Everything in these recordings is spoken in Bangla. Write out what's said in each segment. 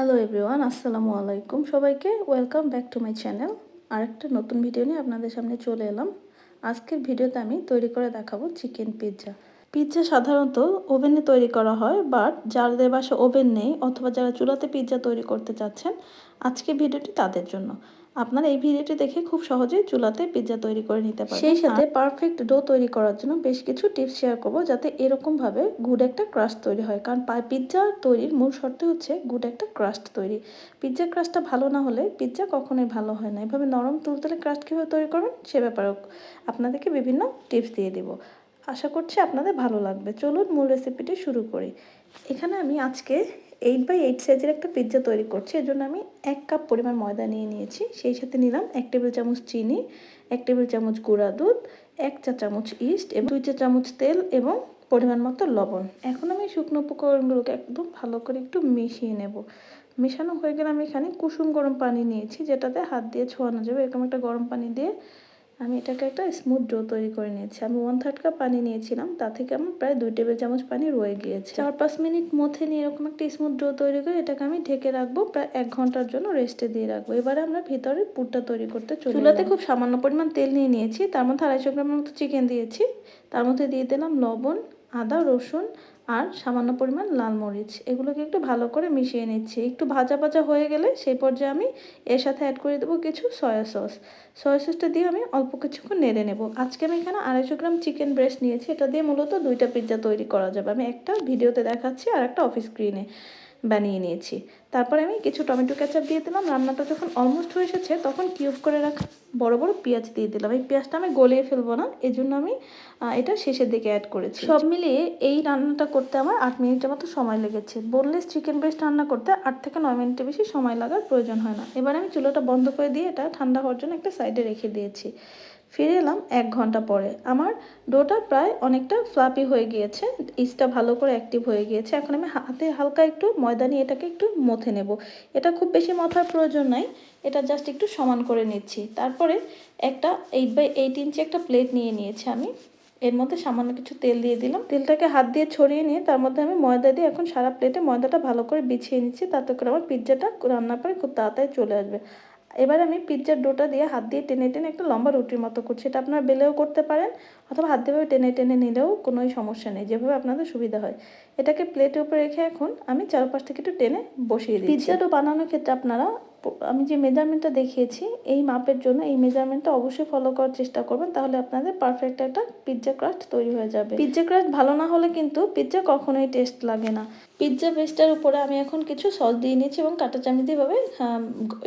হ্যালো এভরিওয়ান আসসালামু আলাইকুম সবাইকে। Welcome back to my channel আরেকটা নতুন ভিডিও নিয়ে আপনাদের সামনে চলে এলাম। আজকের ভিডিওতে আমি তৈরি করে দেখাবো চিকেন পিৎজা পিৎজা সাধারণত ওভেনে তৈরি করা হয় বাট যার যাদের বাসা ওভেন নেই অথবা যারা চুলাতে পিৎজা তৈরি করতে চাচ্ছেন আজকে ভিডিওটি তাদের জন্য। আপনারা এই ভিডিওটি দেখে খুব সহজেই চুলাতে পিৎজা তৈরি করে নিতে পারেন সেই সাথে পারফেক্ট ডো তৈরি করার জন্য বেশ কিছু টিপস শেয়ার করব যাতে এরকমভাবে গুড একটা ক্রাস্ট তৈরি হয়। কারণ পিৎজা তৈরির মূল শর্ত হচ্ছে গুড একটা ক্রাস্ট তৈরি। পিৎজা ক্রাস্টটা ভালো না হলে পিৎজা কখনোই ভালো হয় না। এভাবে নরম তুলতুলে ক্রাস্ট কীভাবে তৈরি করবেন সে ব্যাপারেও আপনাদেরকে বিভিন্ন টিপস দিয়ে দিব। আশা করছি আপনাদের ভালো লাগবে। চলুন মূল রেসিপিটি শুরু করি। এখানে আমি আজকে এইট বাই এইট সাইজের একটা পিৎজা তৈরি করছি। এর জন্য আমি এক কাপ পরিমাণ ময়দা নিয়ে নিয়েছি। সেই সাথে নিলাম এক টেবিল চামচ চিনি, এক টেবিল চামচ গুঁড়া দুধ, এক চা চামচ ইস্ট এবং দুই চা চামচ তেল এবং পরিমাণ মতো লবণ। এখন আমি শুকনো উপকরণগুলোকে একদম ভালো করে একটু মিশিয়ে নেব। মেশানো হয়ে গেলে আমি এখানে কুসুম গরম পানি নিয়েছি, যেটাতে হাত দিয়ে ছোঁয়ানো যাবে। এরকম একটা গরম পানি দিয়ে আমি এটাকে একটা স্মুথ ডো তৈরি করে নিয়েছি। আমি ওয়ান থার্ড কাপ পানি নিয়েছিলাম তা থেকে আমার প্রায় দুই টেবিল চামচ পানি রয়ে গিয়েছে। চার পাঁচ মিনিট মধ্যে নিয়ে এরকম একটা স্মুথ ডো তৈরি করে এটাকে আমি ঢেকে রাখব প্রায় এক ঘণ্টার জন্য রেস্টে দিয়ে রাখব। এবারে আমরা ভিতরে পুরটা তৈরি করতে চলি চুলাতে খুব সামান্য পরিমাণ তেল নিয়ে নিয়েছি তার মধ্যে আড়াইশো গ্রামের মতো চিকেন দিয়েছি। তার মধ্যে দিয়ে দিলাম লবণ আদা রসুন আর সামান্য পরিমাণ লাল মরিচ। এগুলোকে একটু ভালো করে মিশিয়ে নিচ্ছি। একটু ভাজা ভাজা হয়ে গেলে সেই পর্যায়ে আমি এর সাথে অ্যাড করে দেবো কিছু সয়া সস সয়া সসটা দিয়ে আমি অল্প কিছুক্ষণ নেড়ে নেব। আজকে আমি এখানে আড়াইশো গ্রাম চিকেন ব্রেস্ট নিয়েছি। এটা দিয়ে মূলত দুইটা পিৎজা তৈরি করা যাবে। আমি একটা ভিডিওতে দেখাচ্ছি আর একটা অফিস স্ক্রিনে বানিয়ে নিয়েছি। তারপরে আমি কিছু টমেটো ক্যাচাপ দিয়ে দিলাম। রান্নাটা যখন অলমোস্ট হয়ে এসেছে, তখন কিউব করে রাখা বড় বড় পেঁয়াজ দিয়ে দিলাম। এই পেঁয়াজটা আমি গলিয়ে ফেলব না। এই জন্য আমি এটা শেষের দিকে অ্যাড করেছি। সব মিলিয়ে এই রান্নাটা করতে আমার আট মিনিটের মতো সময় লেগেছে। বোনলেস চিকেন ব্রেস্ট রান্না করতে আট থেকে নয় মিনিটের বেশি সময় লাগার প্রয়োজন হয় না। এবার আমি চুলোটা বন্ধ করে দিয়ে এটা ঠান্ডা হওয়ার জন্য একটা সাইডে রেখে দিয়েছি। ফিরে এলাম এক ঘণ্টা পরে। আমার ডোটা প্রায় অনেকটা ফ্লাপি হয়ে গিয়েছে ইস্টটা ভালো করে অ্যাক্টিভ হয়ে গিয়েছে। এখন আমি হাতে হালকা একটু ময়দা নিয়ে এটাকে একটু মথে নেব। এটা খুব বেশি মথার প্রয়োজন নাই, এটা জাস্ট একটু সমান করে নিচ্ছি। তারপরে একটা এইট বাই এইট ইঞ্চি একটা প্লেট নিয়ে নিয়েছি আমি। এর মধ্যে সামান্য কিছু তেল দিয়ে দিলাম। তেলটাকে হাত দিয়ে ছড়িয়ে নিয়ে তার মধ্যে আমি ময়দা দিয়ে এখন সারা প্লেটে ময়দাটা ভালো করে বিছিয়ে নিচ্ছি। তাতে করে আমার পিৎজাটা রান্না পরে খুব তাড়াতাড়ি চলে আসবে। এবার আমি পিৎজার ডোটা দিয়ে হাত দিয়ে টেনে টেনে একটা লম্বা রুটির মতো করছি। এটা আপনারা বেলেও করতে পারেন অথবা হাত দিয়ে টেনে টেনে নিলেও কোনোই সমস্যা নেই যেভাবে আপনাদের সুবিধা হয়। এটাকে প্লেটের উপরে রেখে এখন আমি চারপাশ থেকে একটু টেনে বসিয়ে দিই পিৎজা ডো বানানোর ক্ষেত্রে আপনারা আমি যে মেজারমেন্টটা দেখিয়েছি এই মাপের জন্য এই মেজারমেন্টটা অবশ্যই ফলো করার চেষ্টা করবেন তাহলে আপনাদের পারফেক্ট একটা পিৎজা ক্রাস্ট তৈরি হয়ে যাবে। পিৎজা ক্রাস্ট ভালো না হলে কিন্তু পিৎজা কখনোই টেস্ট লাগে না। পিৎজা বেস্টার উপরে আমি এখন কিছু সস দিয়ে নিচ্ছি এবং কাঁটা চামচ দিয়ে ভাবে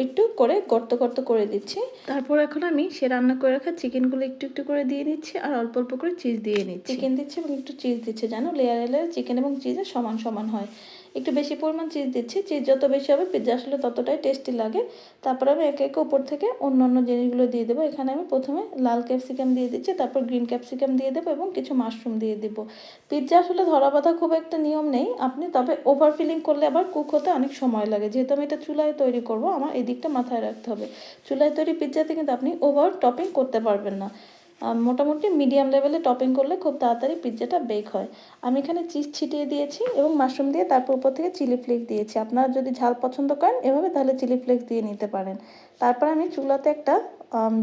একটু করে গর্ত গর্ত করে দিচ্ছি। তারপর এখন আমি সে রান্না করে রাখা চিকেনগুলো একটু একটু করে দিয়ে নিচ্ছি আর অল্প অল্প অল্প করে চিজ দিয়ে নিচ্ছি। চিকেন দিচ্ছি এবং একটু চিজ দিচ্ছে, জানো? লেয়ারে লেয়ারে চিকেন এবং চিজের সমান সমান হয়। একটু বেশি পরিমাণ চিজ দিচ্ছি চিজ যত বেশি হবে পিৎজা আসলে ততটাই টেস্টি লাগে। তারপর আমি একে একে উপর থেকে অন্য অন্য জিনিসগুলো দিয়ে দেবো। এখানে আমি প্রথমে লাল ক্যাপসিকাম দিয়ে দিচ্ছি, তারপর গ্রিন ক্যাপসিকাম দিয়ে দেবো এবং কিছু মাশরুম দিয়ে দেবো। পিৎজা আসলে ধরা বাঁধা খুব একটা নিয়ম নেই আপনি, তবে ওভার ফিলিং করলে আবার কুক হতে অনেক সময় লাগে। যেহেতু আমি এটা চুলায় তৈরি করব, আমার এই দিকটা মাথায় রাখতে হবে। চুলায় তৈরি পিৎজাতে কিন্তু আপনি ওভার টপিং করতে পারবেন না। মোটামুটি মিডিয়াম লেভেলে টপিং করলে খুব তাড়াতাড়ি পিৎজাটা বেক হয়। আমি এখানে চিজ ছিটিয়ে দিয়েছি এবং মাশরুম দিয়ে তারপর উপর থেকে চিলি ফ্লেক্স দিয়েছি। আপনারা যদি ঝাল পছন্দ করেন, এভাবে তাহলে চিলি ফ্লেক্স দিয়ে নিতে পারেন। তারপর আমি চুলাতে একটা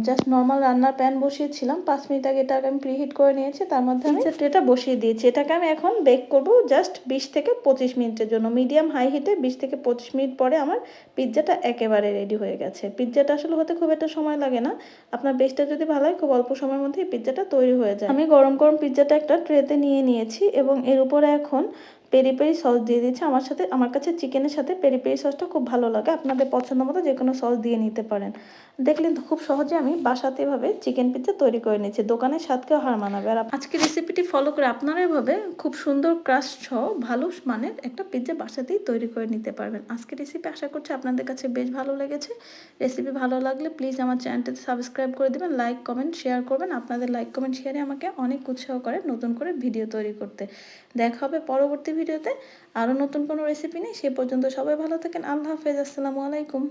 জাস্ট নর্মাল রান্নার প্যান বসিয়েছিলাম। পাঁচ মিনিট আগে এটাকে আমি প্রিহিট করে নিয়েছি, তার মধ্যে আমি ট্রেটা বসিয়ে দিয়েছি। এটাকে আমি এখন বেক করব জাস্ট বিশ থেকে পঁচিশ মিনিটের জন্য। মিডিয়াম হাই হিটে বিশ থেকে পঁচিশ মিনিট পরে আমার পিৎজাটা একেবারে রেডি হয়ে গেছে। পিৎজাটা আসলে হতে খুব একটা সময় লাগে না। আপনার বেসটা যদি ভালো হয়, খুব অল্প সময়ের মধ্যে এই পিৎজাটা তৈরি হয়ে যায়। আমি গরম গরম পিৎজাটা একটা ট্রেতে নিয়ে নিয়েছি এবং এর উপরে এখন পেরি পেরি সস দিয়ে দিচ্ছি আমার সাথে, আমার কাছে চিকেনের সাথে পেরি পেরি সসটা খুব ভালো লাগে। আপনাদের পছন্দ মতো যে কোনো সস দিয়ে নিতে পারেন। দেখলেন খুব সহজে আমি বাসাতে এভাবে চিকেন পিৎজা তৈরি করে নিচ্ছি দোকানের স্বাদকেও হার মানাবে। আর আজকে রেসিপিটি ফলো করে আপনারা এভাবে খুব সুন্দর ক্রাস্ট সহ ভালো মানের একটা পিৎজা বাসাতেই তৈরি করে নিতে পারবেন। আজকে রেসিপি আশা করছি আপনাদের কাছে বেশ ভালো লেগেছে। রেসিপি ভালো লাগলে প্লিজ আমার চ্যানেলটাতে সাবস্ক্রাইব করে দেবেন লাইক কমেন্ট শেয়ার করবেন। আপনাদের লাইক কমেন্ট শেয়ারে আমাকে অনেক উৎসাহ করে নতুন করে ভিডিও তৈরি করতে। দেখা হবে পরবর্তী ভিডিওতে আরও নতুন কোনো রেসিপি নেই সে পর্যন্ত সবাই ভালো থাকেন। আল্লাহ হাফেজ। আসসালামু আলাইকুম।